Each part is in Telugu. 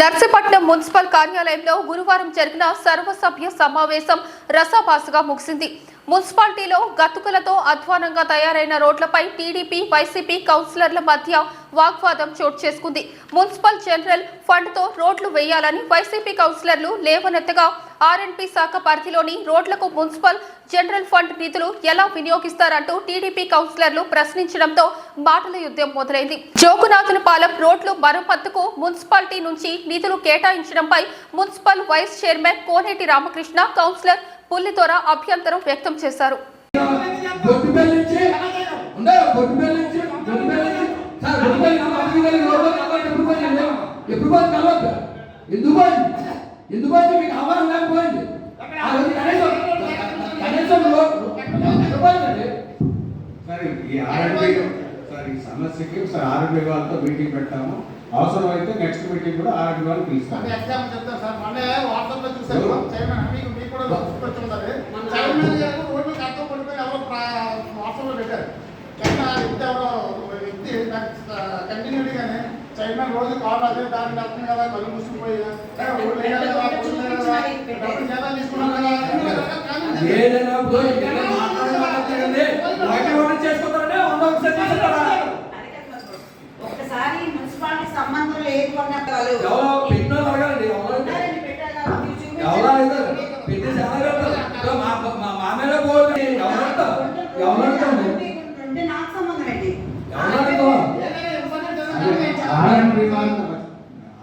నర్సీపట్నం మున్సిపల్ కార్యాలయంలో గురువారం జరిగిన సర్వసభ్య సమావేశం రసాభాసగా ముగిసింది. మున్సిపాలిటీలో గతుకులతో అధ్వానంగా తయారైన రోడ్లపై టీడీపీ వైసీపీ కౌన్సిలర్ల మధ్య వాగ్వాదం చోటు చేసుకుంది. మున్సిపల్ జనరల్ ఫండ్తో రోడ్లు వేయాలని వైసీపీ కౌన్సిలర్లు లేవనెత్తగా ఆర్ఎన్పీ శాఖ పరిధిలోని రోడ్లకు మున్సిపల్ జనరల్ ఫండ్ నిధులు ఎలా వినియోగిస్తారంటూ టీడీపీ కౌన్సిలర్లు ప్రశ్నించడంతో మాటల యుద్ధం మొదలైంది. జోగునాథులపాలెం రోడ్లు మరమ్మతుకు మున్సిపాలిటీ నుంచి నిధులు కేటాయించడంపై municipal vice chairman Koneti Ramakrishna councillor పుల్లితోర అభ్యంతరం వ్యక్తం చేశారు. సార్ ఈ సమస్యకి సార్ వాళ్ళతో మీటింగ్ పెట్టాము అవసరమైతే నెక్స్ట్ మీటింగ్ కూడా ఆర్ఎంపీ వాళ్ళు పిలుస్తాము చైర్మన్ గారు రోడ్లు కట్టం పడిపోయి ఎవరో పెట్టారు ఎట్లా వ్యక్తి ఎవరో వ్యక్తి కంటిన్యూటీగానే చైర్మన్ రోజు కాల్ అదే దానికి వెళ్తుంది కదా కళ్ళు మూసుకుపోయి. ఏదైనా ఒక్కసారి మున్సిపాలిటీ సంబంధం లేదు అన్నట్టు ఎవరో ఎవరో మా మామయ్య పోతే ఎవరంతా ఎవరంతండి నాకు సంబంధం ఏంటి ఎవరంతా ఆర్ఎంపీ వాళ్ళతో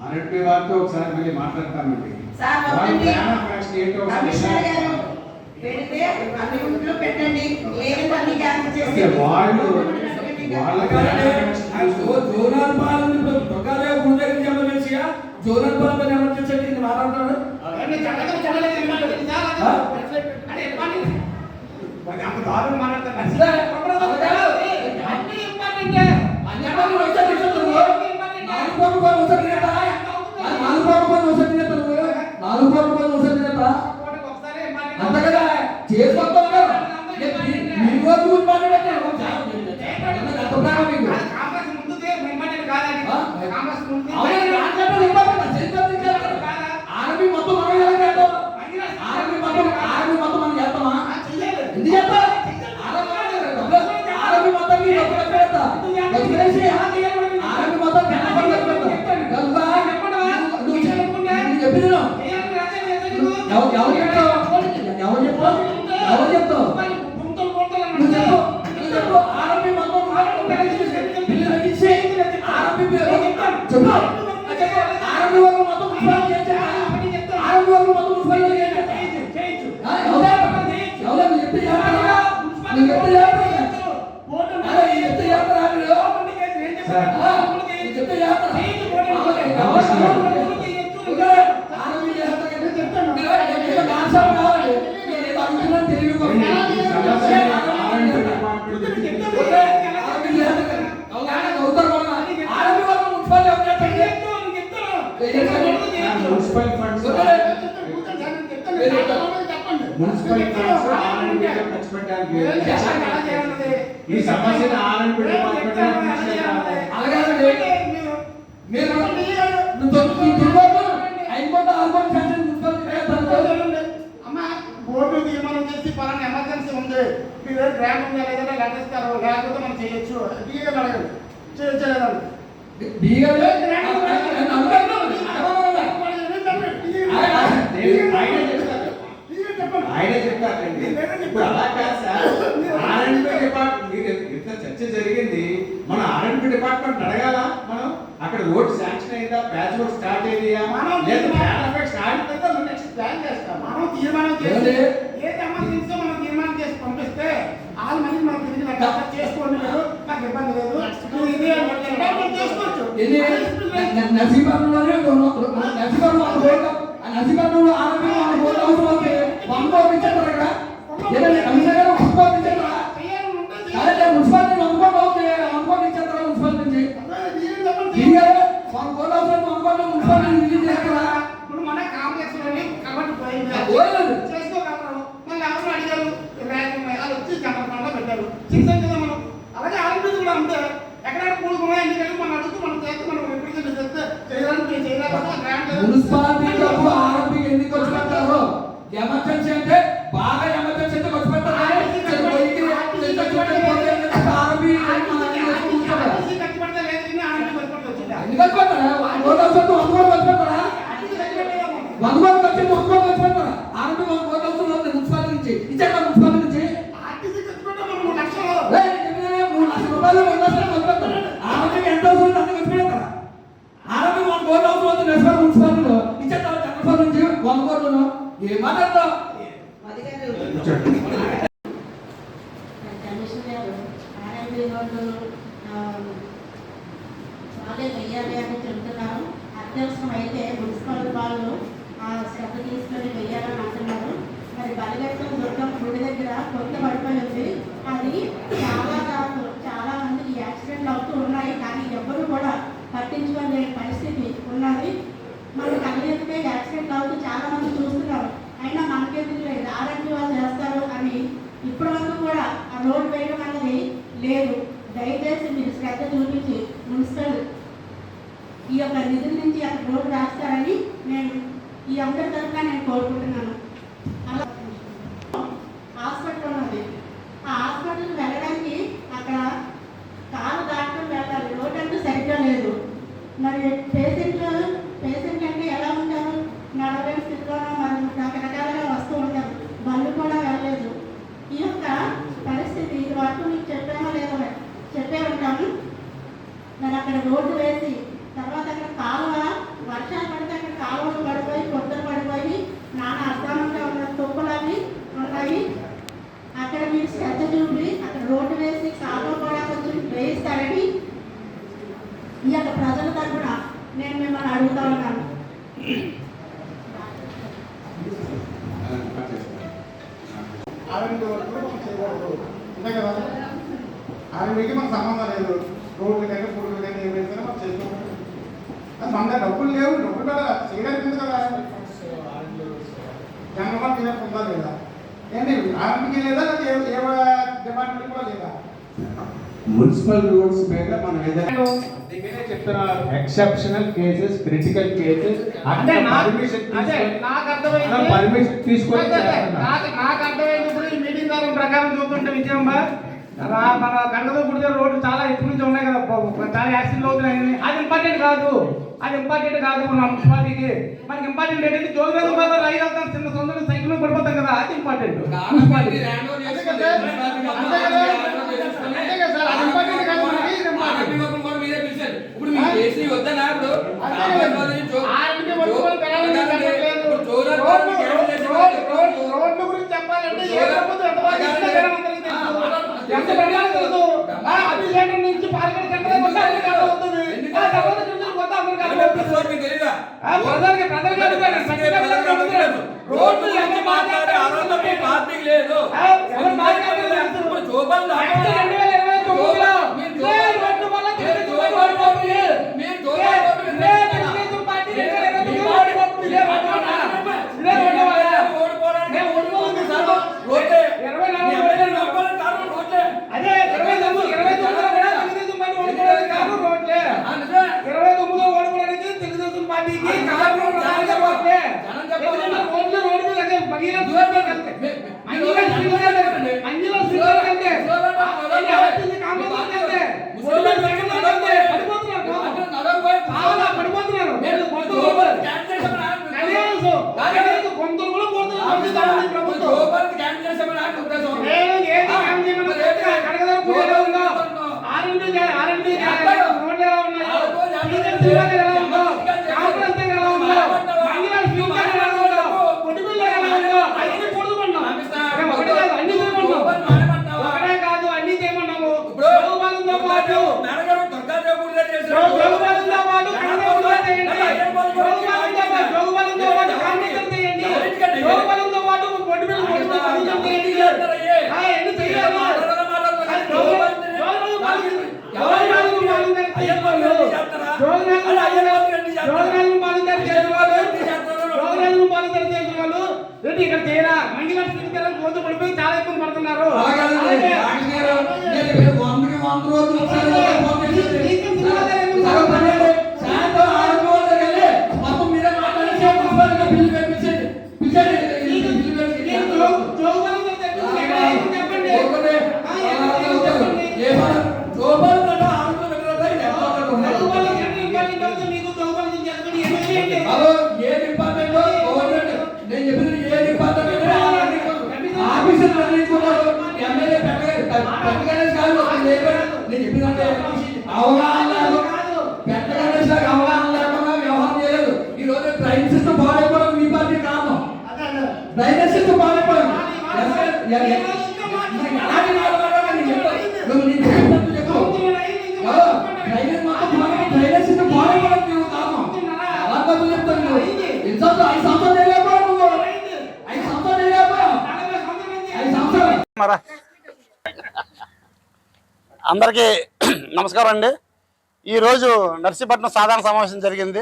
ఆర్ఎంపీ వాళ్ళతో ఒకసారి మళ్ళీ మాట్లాడతామండి సార్ వాళ్ళ వాళ్ళకి జోనాల్ పాలన ప్రకారం దగ్గర ఎమర్జెన్సీయా? జోనాల్ పాలన ఎమర్జెన్సీ ఈ సమస్యను అలాగే మీరు బోర్డు తీర్మానం చేసి పలానా ఎమర్జెన్సీ ఉంది. మీరు గ్రాండ్ ఉందా లేదంటే లెటర్ ఇస్తారు లేకపోతే మనం చేయొచ్చు. డీగా అడగండి చేయొచ్చు లేదండి బీగలే నన్ను అడుగుతాను అడగమన్నా ఆయనే చెప్తారు ఆయనే చెప్తారండి ఇప్పుడు అలా కాదు సార్ ఆర్ఎంపీ డిపార్ట్మెంట్ మీరు ఇంత చర్చ జరిగింది మన ఆర్ఎంపీ డిపార్ట్మెంట్ అడగాల మనం రోడ్ శాంక్షన్ అయిందా? ప్యాచ్ వర్క్ స్టార్ట్ అయిందా? మనం లేదా ప్లాన్ స్టార్ట్ అయితే నెక్స్ట్ ప్లాన్ చేస్తాం మనం తీర్మానం చేసి ఏమండి? ఏది ఎమర్జెన్సీ మనం తీర్మానం చేసి పంపిస్తే ఆల్ మనీ మనం తిరిగి నాకు అక్కడ చేసుకోండి మీరు. నాకు ఇబ్బంది లేదు. నువ్వు ఇది చేసుకోవచ్చు. వాళ్ళు ఆ? వాళ్ళ పంపించారు ఇక్కడ పంపించారు చేసుకోగలరు మళ్ళీ ఎవరు అడిగారు? ర్యాంక్ వాళ్ళు వచ్చి జనరల్ పెట్టారు. చేసాం కాలేజ్ వెయ్యాలి అని చెబుతున్నారు అత్యవసరం అయితే మున్సిపల్ వాళ్ళు శ్రద్ధ తీసుకొని వెయ్యాలని అంటున్నారు మరి బలిగట్టు దుర్గం గుడి దగ్గర కొత్త పడిపోయి ఉంది అది చాలా చాలా మంది యాక్సిడెంట్ అవుతూ ఉన్నాయి కానీ ఎవ్వరూ కూడా పట్టించుకోలేని పరిస్థితి ఉన్నది మనం అన్ని యాక్సిడెంట్ అవుతూ చాలా మంది చూస్తున్నారు. అయినా మనకెందుకు శ్రద్ధ చూపించి మున్సిపల్ ఈ యొక్క నిధుల నుంచి అక్కడ రోడ్డు రాస్తారని నేను ఈ అందరి తరఫున నేను కోరుకుంటున్నాను. అలా హాస్పిటల్ ఉన్నది ఆ హాస్పిటల్ వెళ్ళడానికి అక్కడ కాలు దాటం వెళ్ళాలి రోడ్డు అంతా సరిగ్గా లేదు. మరి ওষুধ ఉందా లేదా? ఏంటి ఆర్ఎంపీకి లేదా? ఏ డిపార్ట్మెంట్ కూడా లేదా? మున్సిపల్ రోడ్స్ మీద మనం ఏదైనా అందుకనే చెప్తున్నారు ఎక్సెప్షనల్ కేసెస్ క్రిటికల్ కేసెస్ అంటే పర్మిషన్ నాకు అర్థమైంది. పర్మిషన్ తీసుకొని నాకు నాకు అర్థమైంది ఇప్పుడు ఈ మీటింగ్ ప్రకారం చూస్తుంటే విజయంబా మన గంటలో కుడితే రోడ్డు చాలా ఇప్పుడు నుంచి ఉన్నాయి కదా చాలా యాక్సిడెంట్ అవుతున్నాయి అది ఇంపార్టెంట్ కాదు అది ఇంపార్టెంట్ కాదు మన మున్సిపాలిటీకి మనకి ఇంపార్టెంట్ ఏంటంటే జోగిరాజు బాగా రైలు అవుతాం చిన్న సొంతంగా సైకిల్ పడిపోతాం కదా అది ఇంపార్టెంట్ ఇప్పుడు చేసి గురించి చెప్పాలంటే ఎంత గడియాలతో మన అభిషేకం నుంచి పాల్గొని కట్టడం ఉండాలి కావస్తుంది ఆ తర్వాత చూసి కొత్త అందరూ కాదు తెలియదా ఆ ప్రజలకి ప్రజలు కాదు రోడ్డు ఎంత మాట్లాడే ఆరోగ్యం పార్టీకి లేదు. రోగాలను మానిటర్ చేసిన వాళ్ళు రోగాలను మానిటర్ చేసిన వాళ్ళు ఇక్కడ చేయరా మంచి నడిచిన రోజు పడిపోయి చాలా ఇబ్బంది పడుతున్నారు వందకి వంద అందరికీ నమస్కారం అండి. ఈరోజు నర్సీపట్నం సాధారణ సమావేశం జరిగింది.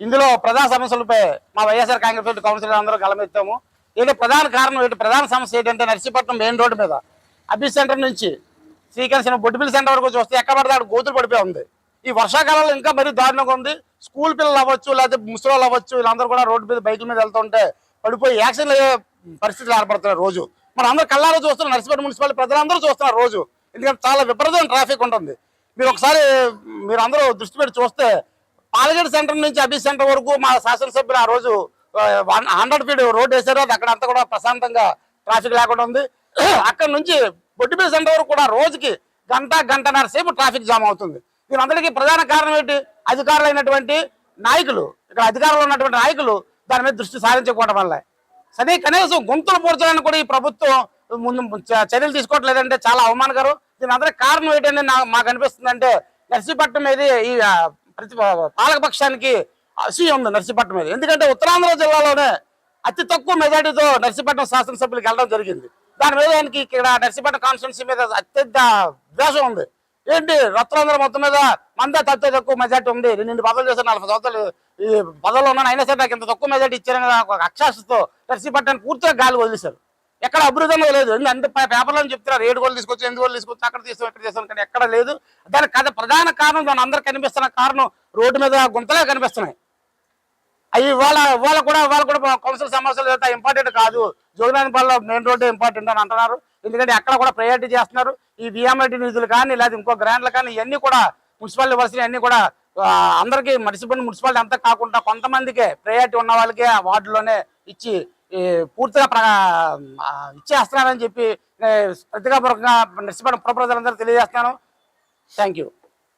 ఇందులో ప్రధాన సమస్యలపై మా వైఎస్ఆర్ కాంగ్రెస్ పార్టీ కౌన్సిలర్ అందరూ గలమెత్తాము ఏదో ప్రధాన కారణం ఏంటి ప్రధాన సమస్య ఏంటంటే నర్సీపట్నం మెయిన్ రోడ్డు మీద. అబ్బి సెంటర్ నుంచి శ్రీకాంత్ బొడ్డుపల్లి సెంటర్ వరకు చూస్తే ఎక్కబడితే అక్కడ గోతులు పడిపోయి ఉంది. ఈ వర్షాకాలంలో ఇంకా మరీ దారుణంగా ఉంది. స్కూల్ పిల్లలు అవ్వచ్చు లేకపోతే ముసలోళ్ళు అవ్వచ్చు వీళ్ళందరూ కూడా రోడ్డు మీద బైకుల మీద వెళ్తుంటే పడిపోయి యాక్సిడెంట్ అయ్యే పరిస్థితులు ఏర్పడుతున్నాయి రోజు. మన అందరూ కళ్ళారో చూస్తున్నారు నర్సీపట్నం మున్సిపాలిటీ ప్రజలందరూ చూస్తున్నారు రోజు. ఎందుకంటే చాలా విపరీతమైన ట్రాఫిక్ ఉంటుంది. మీరు ఒకసారి మీరు అందరూ దృష్టి పెట్టి చూస్తే పాలగేడు సెంటర్ నుంచి అబీ సెంటర్ వరకు మా శాసనసభ్యులు ఆ రోజు వన్ హండ్రెడ్ ఫీట్ రోడ్ వేశారు. అది అక్కడ అంతా కూడా ప్రశాంతంగా ట్రాఫిక్ లేకుండా ఉంది. అక్కడ నుంచి బొడ్డిపల్లి సెంటర్ వరకు కూడా రోజుకి గంట గంటన్నర సేపు ట్రాఫిక్ జామ్ అవుతుంది. దీని అందరికీ ప్రధాన కారణం ఏంటి? అధికారులైనటువంటి నాయకులు ఇక్కడ అధికారంలో ఉన్నటువంటి నాయకులు దాని మీద దృష్టి సారించకపోవడం వల్ల. సరే కనీసం గుంతలు పూడ్చడానికి కూడా ఈ ప్రభుత్వం ముందు చ- చర్యలు తీసుకోవట్లేదంటే చాలా అవమానకరం. దీని అందరికి కారణం ఏంటంటే నా- మాకు అనిపిస్తుంది అంటే నర్సీపట్నం ఇది ఈ ప్రతి పాలకపక్షానికి అసూయ ఉంది నర్సీపట్నం మీద. ఎందుకంటే ఉత్తరాంధ్ర జిల్లాలోనే అతి తక్కువ మెజార్టీతో నర్సీపట్నం శాసనసభ్యులకు వెళ్ళడం జరిగింది. దాని మీద ఆయనకి ఇక్కడ నర్సీపట్నం కాన్స్టిట్యున్సీ మీద అత్యంత ద్వేషం ఉంది. ఏంటి? రత్నాంధ్ర మొత్తం మీద మంద తక్కువ తక్కువ మెజార్టీ ఉంది. నేను ఇన్ని పదవులు చేశాను నలభై సంవత్సరాలు ఈ పదవులు ఉన్నాను. అయినా సరే నాకు ఇంత తక్కువ మెజార్టీ ఇచ్చారని ఒక అక్షాసతో నర్సీపట్నాన్ని పూర్తిగా గాలి వదిలేశారు. ఎక్కడ అభివృద్ధి లేదు. అంటే పేపర్లో చెప్తున్నారు. ఏడు గోళ్ళు తీసుకొచ్చి ఎనిమిది గోళ్ళు తీసుకొచ్చి అక్కడ తీసుకుని ఇక్కడ తీసాం కానీ ఎక్కడ లేదు. దానికి కథ ప్రధాన కారణం దాని అందరికి కనిపిస్తున్న కారణం రోడ్డు మీద గుంతలే కనిపిస్తున్నాయి. అవి వాళ్ళ వాళ్ళ కూడా వాళ్ళ కూడా కౌన్సిల్ సమస్యలు ఎంత ఇంపార్టెంట్ కాదు. జోగినానిపాలలో మెయిన్ రోడ్డు ఇంపార్టెంట్ అని అంటున్నారు. ఎందుకంటే అక్కడ కూడా ప్రయారిటీ చేస్తున్నారు. ఈ విఎంఐటి నిధులు కానీ లేదా ఇంకో గ్రాంట్లు కానీ ఇవన్నీ కూడా మున్సిపాలిటీ వర్సిటీ అన్ని కూడా అందరికీ మున్సిపల్ మున్సిపాలిటీ అంతా కాకుండా కొంతమందికే ప్రయారిటీ ఉన్న వాళ్ళకే ఆ వార్డులోనే ఇచ్చి పూర్తిగా ప్ర ఇచ్చేస్తున్నారని చెప్పి నేను ప్రతికాపూర్వకంగా నర్సిపట్నం పుర ప్రజలందరూ తెలియజేస్తున్నాను. Thank you